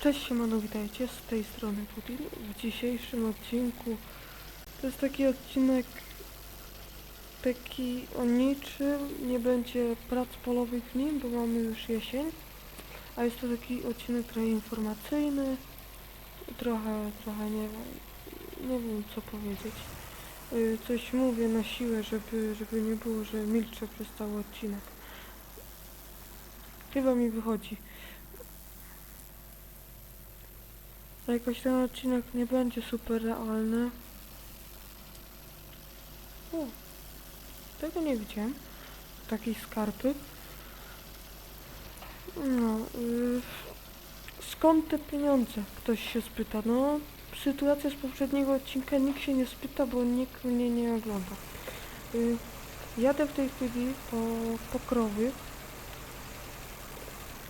Cześć siemano, witajcie, z tej strony Putin. W dzisiejszym odcinku to jest taki odcinek taki o niczym, nie będzie prac polowych w nim, bo mamy już jesień. A jest to taki odcinek trochę informacyjny, trochę, trochę nie wiem, nie wiem co powiedzieć. Y, Coś mówię na siłę, żeby, żeby nie było, że milczę przez cały odcinek. Chyba mi wychodzi. Jakoś ten odcinek nie będzie super realny. O, tego nie widziałem. Takiej skarpy. No, y, skąd te pieniądze? Ktoś się spyta. No, sytuacja z poprzedniego odcinka nikt się nie spyta, bo nikt mnie nie ogląda. Y, jadę w tej chwili po, po krowy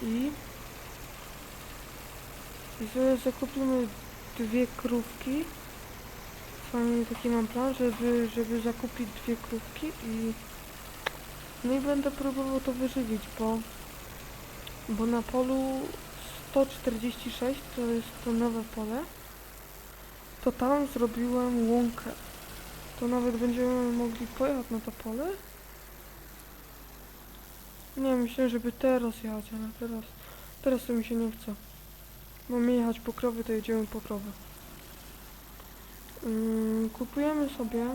i sobie zakupimy dwie krówki. Fajnie taki mam plan, żeby, żeby zakupić dwie krówki i no i będę próbował to wyżywić, bo bo na polu 146 to jest to nowe pole to tam zrobiłem łąkę. To nawet będziemy mogli pojechać na to pole. Nie, myślę, żeby teraz jechać, ale teraz teraz to mi się nie chce. Mamy jechać po krowy, to jedziemy po krowy. Ym, kupujemy sobie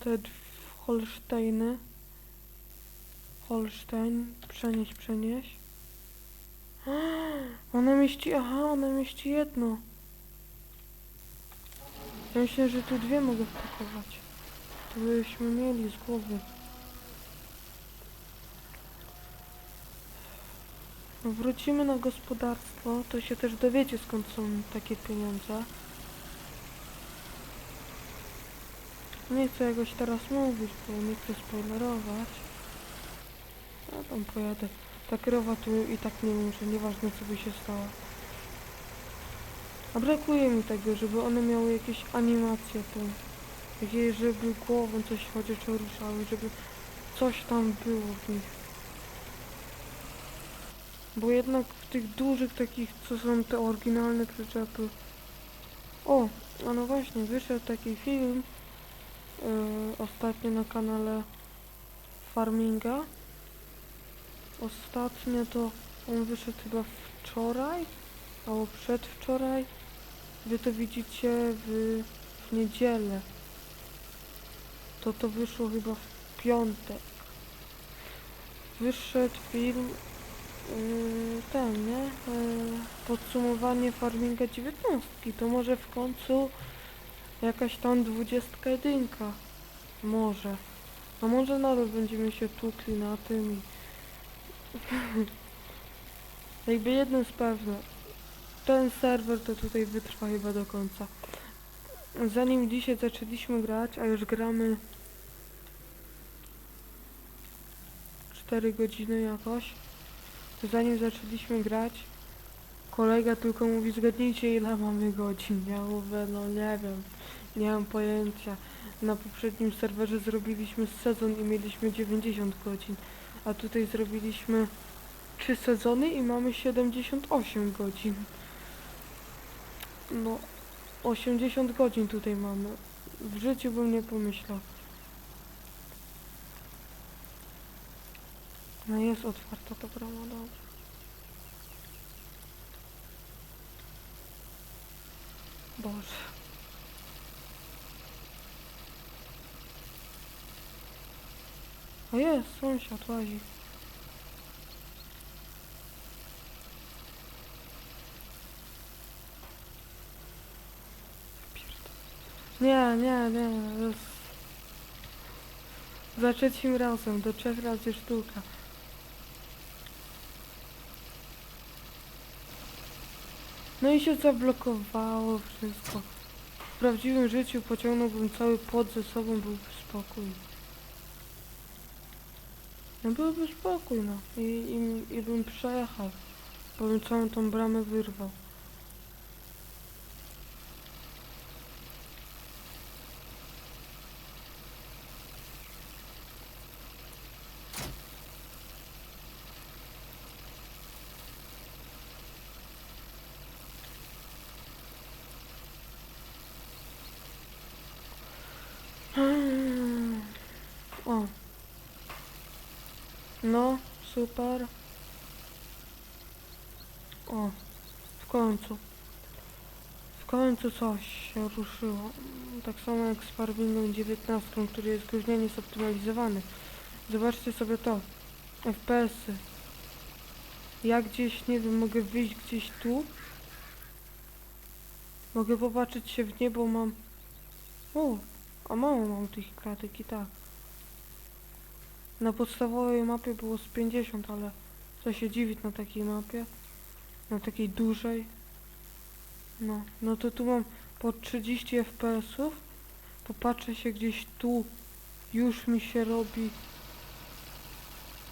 te Holsteiny. Holstein, przenieść, przenieść. Ona mieści, aha, ona mieści jedno. Ja myślę, że tu dwie mogę wpakować. To byśmy mieli z głowy. Wrócimy na gospodarstwo, to się też dowiecie skąd są takie pieniądze. Nie chcę jakoś teraz mówić, bo nie chcę spoilerować. Ja tam pojadę. Ta krowa tu i tak nie że nieważne co by się stało. A brakuje mi tego, żeby one miały jakieś animacje tu. Jakieś, żeby głową coś chociaż ruszały, żeby coś tam było w nich. Bo jednak w tych dużych takich, co są te oryginalne przyczepy. O, a no właśnie, wyszedł taki film yy, ostatnio na kanale Farminga. Ostatnio to on wyszedł chyba wczoraj, albo przedwczoraj. Wy to widzicie w, w niedzielę. To to wyszło chyba w piątek. Wyszedł film ten, nie? Yy, podsumowanie farminga 19. To może w końcu jakaś tam 21. Może. A może nadal będziemy się tłukli na tym i... Jakby jedno jest pewne. Ten serwer to tutaj wytrwa chyba do końca. Zanim dzisiaj zaczęliśmy grać, a już gramy 4 godziny jakoś to zanim zaczęliśmy grać, kolega tylko mówi, zgadnijcie ile mamy godzin. Ja mówię, no nie wiem, nie mam pojęcia. Na poprzednim serwerze zrobiliśmy sezon i mieliśmy 90 godzin, a tutaj zrobiliśmy 3 sezony i mamy 78 godzin. No, 80 godzin tutaj mamy. W życiu bym nie pomyślał. No jest otwarta ta brama, dobra. Boże. A jest, sąsiad łazi. Nie, nie, nie, to jest... Za trzecim razem, do trzech razy sztuka. No i się zablokowało wszystko. W prawdziwym życiu pociągnąłbym cały płot ze sobą, byłby spokój. No byłby spokój, no. I, i, i bym przejechał. Bo bym całą tą bramę wyrwał. No, super. O, w końcu. W końcu coś się ruszyło. Tak samo jak z Farmingą 19, który jest groźnie niezoptymalizowany. Zobaczcie sobie to. FPS-y. Ja gdzieś, nie wiem, mogę wyjść gdzieś tu. Mogę popatrzeć się w niebo, mam... O, a mało mam tych klatek i tak. Na podstawowej mapie było z 50, ale co się dziwić na takiej mapie. Na takiej dużej. No, no to tu mam po 30 FPS-ów. Popatrzę się gdzieś tu. Już mi się robi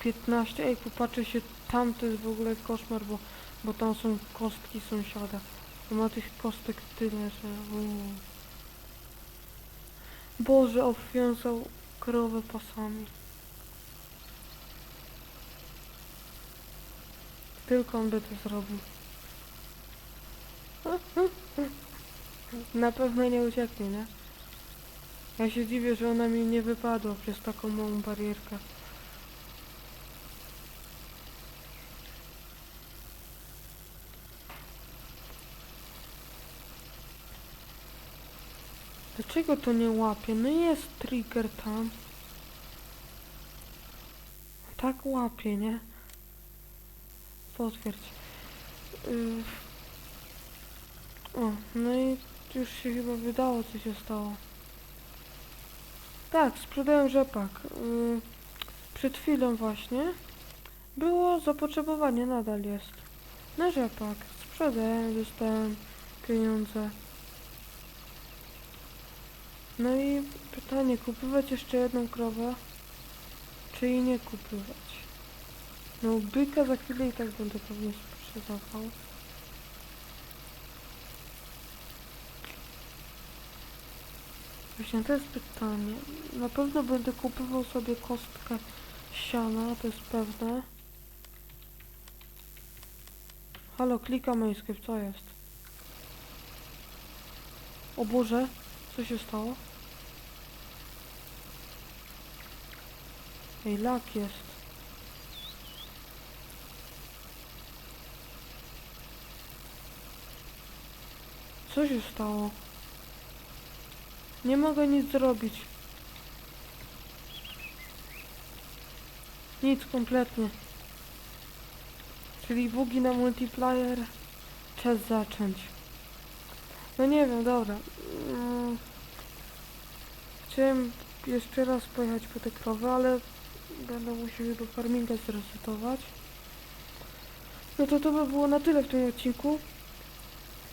15. Ej, popatrzę się tam, to jest w ogóle koszmar, bo, bo tam są kostki sąsiada. To ma tych kostek tyle, że... uuu. Boże, obwiązał krowę pasami. Tylko on by to zrobił. Na pewno nie ucieknie, nie? Ja się dziwię, że ona mi nie wypadła przez taką małą barierkę. Dlaczego to nie łapie? No jest trigger tam. Tak łapie, nie? Potwierdź. Yy. O, no i już się chyba wydało, co się stało. Tak, sprzedałem rzepak. Yy, przed chwilą właśnie było zapotrzebowanie, nadal jest. Na rzepak. Sprzedałem, dostałem pieniądze. No i pytanie, kupować jeszcze jedną krowę, czy jej nie kupować? No byka za chwilę i tak będę pewnie sprzedawał. Właśnie to jest pytanie. Na pewno będę kupował sobie kostkę siana, to jest pewne. Halo, klikam escape, co jest? O Boże, co się stało? Ej, lak jest. Co się stało? Nie mogę nic zrobić. Nic kompletnie. Czyli bugi na multiplayer. Czas zacząć. No nie wiem, dobra. Mm. Chciałem jeszcze raz pojechać po te krowy, ale będę musiał do farminga zresetować. No to to by było na tyle w tym odcinku.